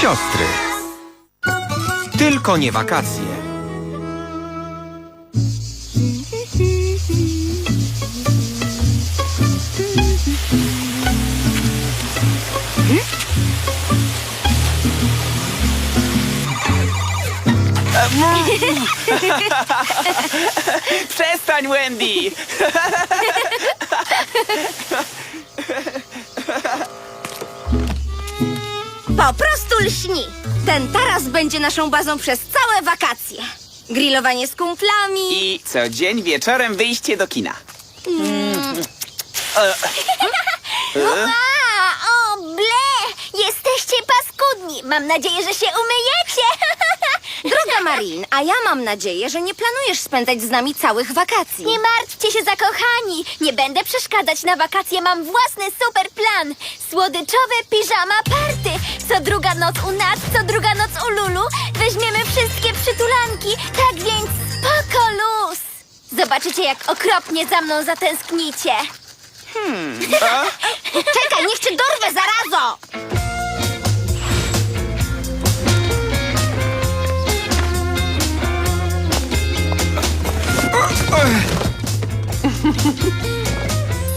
siostry. Tylko nie wakacje. Przestań, Wendy! Po prostu lśni. Ten taras będzie naszą bazą przez całe wakacje. Grillowanie z kumplami. I co dzień wieczorem wyjście do kina. A, o, ble! Jesteście paskudni. Mam nadzieję, że się umyjecie. Marin, a ja mam nadzieję, że nie planujesz spędzać z nami całych wakacji. Nie martwcie się, zakochani. Nie będę przeszkadzać na wakacje. Mam własny super plan. Słodyczowe piżama party. Co druga noc u nas, co druga noc u Lulu. Weźmiemy wszystkie przytulanki. Tak więc spoko luz. Zobaczycie, jak okropnie za mną zatęsknicie. Czekaj, niech cię dorwę, zarazo!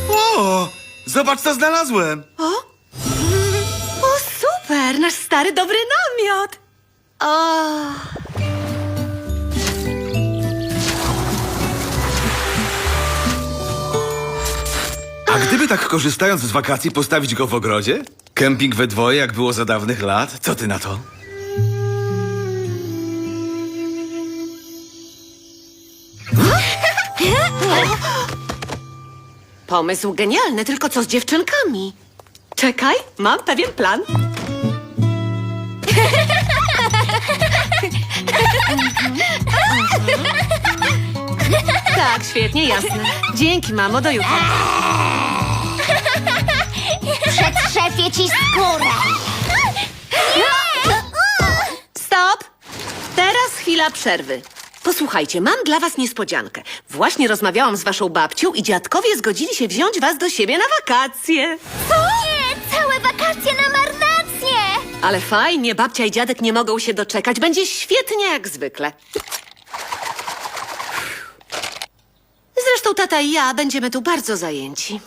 O, zobacz co znalazłem. O, super! Nasz stary dobry namiot! A gdyby tak korzystając z wakacji postawić go w ogrodzie? Kemping we dwoje, jak było za dawnych lat? Co ty na to? Pomysł genialny, tylko co z dziewczynkami? Czekaj, mam pewien plan. tak, świetnie, jasne. Dzięki, mamo, do jutra. Przetrzepię ci skórę. Stop! Teraz chwila przerwy. Posłuchajcie, mam dla was niespodziankę. Właśnie rozmawiałam z waszą babcią i dziadkowie zgodzili się wziąć was do siebie na wakacje. Nie, całe wakacje na marnację. Ale fajnie, babcia i dziadek nie mogą się doczekać. Będzie świetnie jak zwykle. Zresztą tata i ja będziemy tu bardzo zajęci.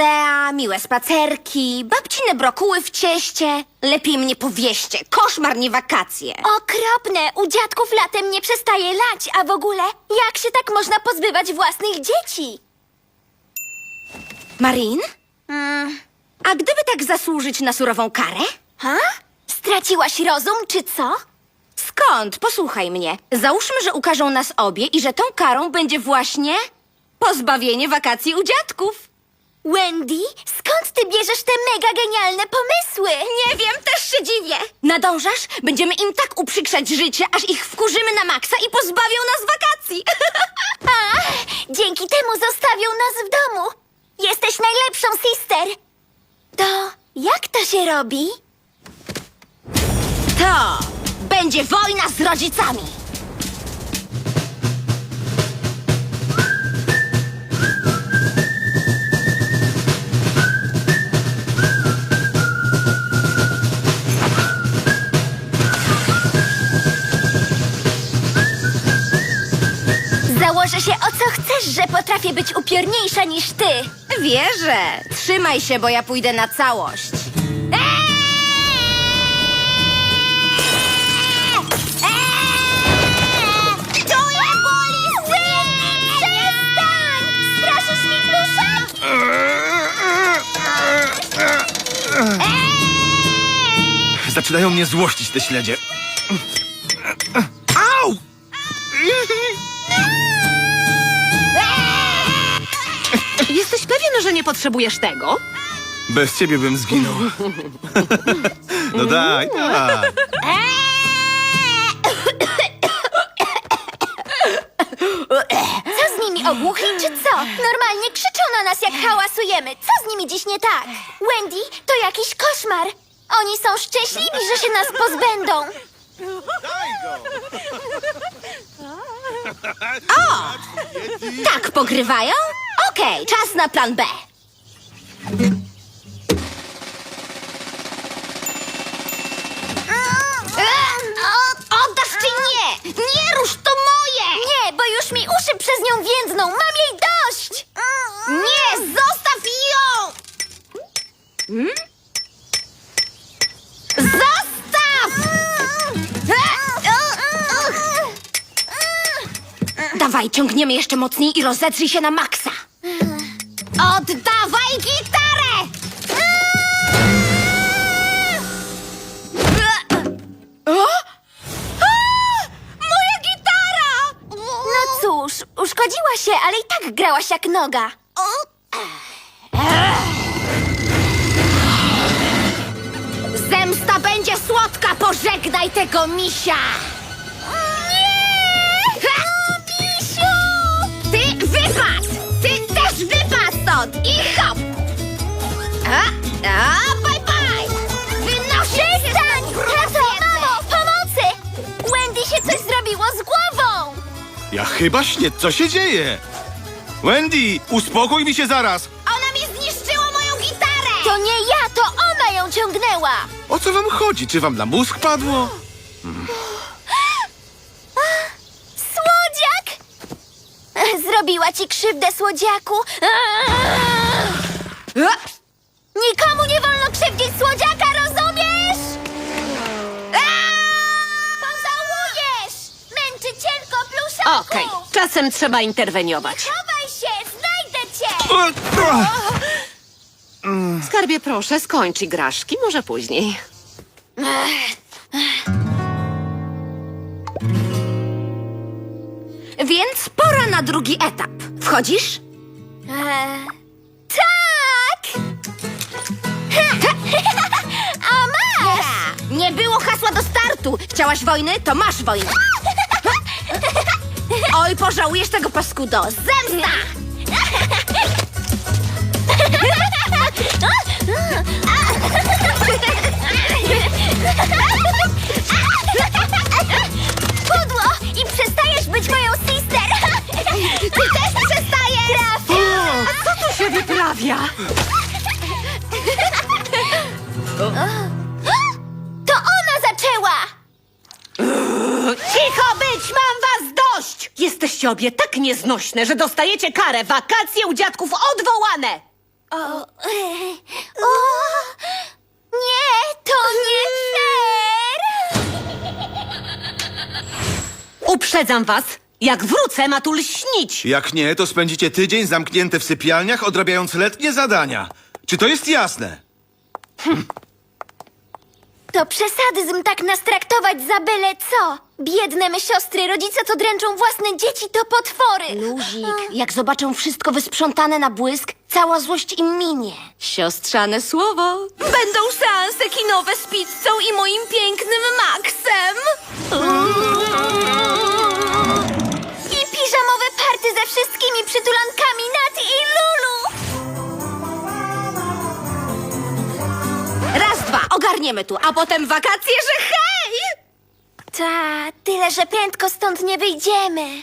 Muzea, miłe spacerki, babcine brokuły w cieście. Lepiej mnie powieście. Koszmar, nie wakacje. Okropne! U dziadków latem nie przestaje lać, a w ogóle jak się tak można pozbywać własnych dzieci? Marin? A gdyby tak zasłużyć na surową karę? Ha? Straciłaś rozum, czy co? Skąd? Posłuchaj mnie. Załóżmy, że ukażą nas obie i że tą karą będzie właśnie pozbawienie wakacji u dziadków. Wendy, skąd ty bierzesz te mega genialne pomysły? Nie wiem, też się dziwię. Nadążasz? Będziemy im tak uprzykrzać życie, aż ich wkurzymy na maksa i pozbawią nas wakacji. A, dzięki temu zostawią nas w domu. Jesteś najlepszą sister. To jak to się robi? To będzie wojna z rodzicami. Założę się o co chcesz, że potrafię być upiorniejsza niż ty. Wierzę. Trzymaj się, bo ja pójdę na całość. Zaczynają mnie złościć te śledzie. Nie potrzebujesz tego? Bez ciebie bym zginął. No daj, daj. Co z nimi ogłuchli, czy co? Normalnie krzyczą na nas, jak hałasujemy. Co z nimi dziś nie tak? Wendy, to jakiś koszmar. Oni są szczęśliwi, że się nas pozbędą. Daj go! Tak pogrywają? Okej, czas na plan B. Oddasz czy nie? Nie rusz, to moje! Nie, bo już mi uszy przez nią więdną. Mam jej dość! Nie, zostaw ją! Hmm? Zostaw! Dawaj, ciągniemy jeszcze mocniej i rozedrzyj się na maksa. Oddawaj gitarę! Ale i tak grałaś jak noga. Zemsta będzie słodka, pożegnaj tego misia! Nie! Misiu! Ty wypad! Ty też wypad stąd! I hop! A, a, bye bye! Wynoszę Przestań! Tato, mamo, pomocy! Wendy się coś zrobiło z głową! Ja chyba śnię, co się dzieje? Wendy, uspokój mi się zaraz! Ona mi zniszczyła moją gitarę! To nie ja, to ona ją ciągnęła! O co wam chodzi? Czy wam na mózg padło? Słodziak! Zrobiła ci krzywdę, słodziaku! Nikomu nie wolno krzywdzić słodziaka, rozumiesz? Pożałujesz! Męczycielko pluszaku! Okej, czasem trzeba interweniować. Skarbie, proszę, skończ igraszki, może później. Więc pora na drugi etap. Wchodzisz? Eee, tak! A masz! Nie było hasła do startu. Chciałaś wojny, to masz wojnę. Oj, pożałujesz tego paskudo. Zemsta! Pudło! I przestajesz być moją sister! Ty też przestajesz! Trafia! Co tu się wyprawia? To Jesteście obie tak nieznośne, że dostajecie karę. Wakacje u dziadków odwołane! O, o, nie, to nie fair! Uprzedzam was, jak wrócę, ma tu lśnić. Jak nie, to spędzicie tydzień zamknięte w sypialniach, odrabiając letnie zadania. Czy to jest jasne? To przesadyzm tak nas traktować za byle co. Biedne my siostry, rodzice co dręczą własne dzieci to potwory. Luzik, jak zobaczą wszystko wysprzątane na błysk, cała złość im minie. Siostrzane słowo. Będą seanse kinowe z pizzą i moim pięknym Maxem. I piżamowe party ze wszystkimi przytulankami Nat i Lulu. Raz, dwa, ogarniemy tu, a potem wakacje, że hej! Ta, tyle, że prędko stąd nie wyjdziemy.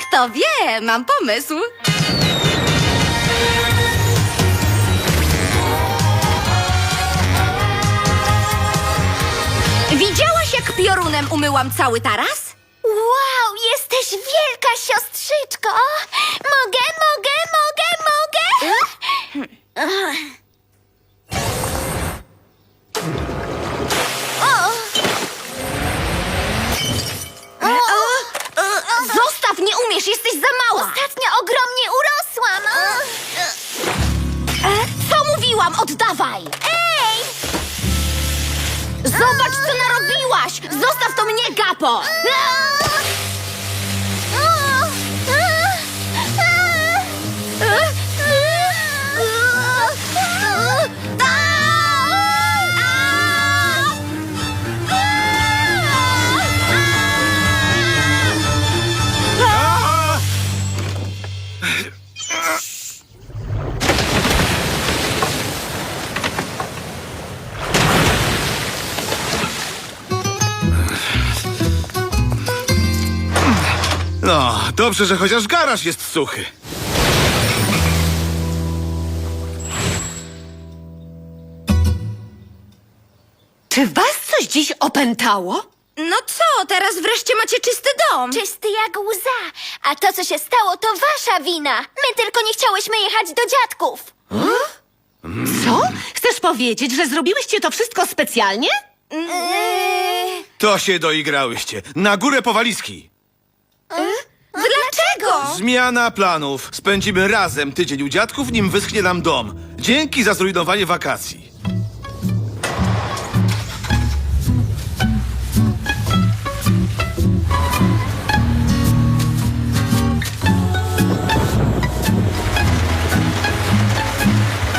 Kto wie, mam pomysł. Widziałaś, jak piorunem umyłam cały taras? Wow, jesteś wielka siostrzyczko! Mogę, mogę, mogę, mogę? Nie umiesz, jesteś za mała. Ostatnio ogromnie urosłam. Co mówiłam? Oddawaj! Ej! Zobacz, co narobiłaś! Zostaw to mnie, Gapo! Dobrze, że chociaż garaż jest suchy. Czy was coś dziś opętało? No co, teraz wreszcie macie czysty dom. Czysty jak łza. A to, co się stało, to wasza wina. My tylko nie chciałyśmy jechać do dziadków. Co? Chcesz powiedzieć, że zrobiłyście to wszystko specjalnie? To się doigrałyście. Na górę po walizki. Dlaczego? Zmiana planów. Spędzimy razem tydzień u dziadków, nim wyschnie nam dom. Dzięki za zrujnowanie wakacji.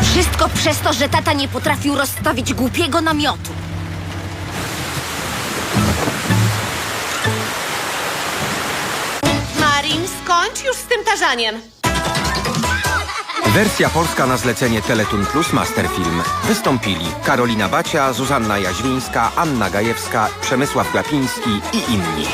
Wszystko przez to, że tata nie potrafił rozstawić głupiego namiotu. Marin, skończ już z tym tarzaniem. Wersja polska na zlecenie Teletun Plus Masterfilm. Wystąpili Karolina Bacia, Zuzanna Jaźwińska, Anna Gajewska, Przemysław Glapiński i inni.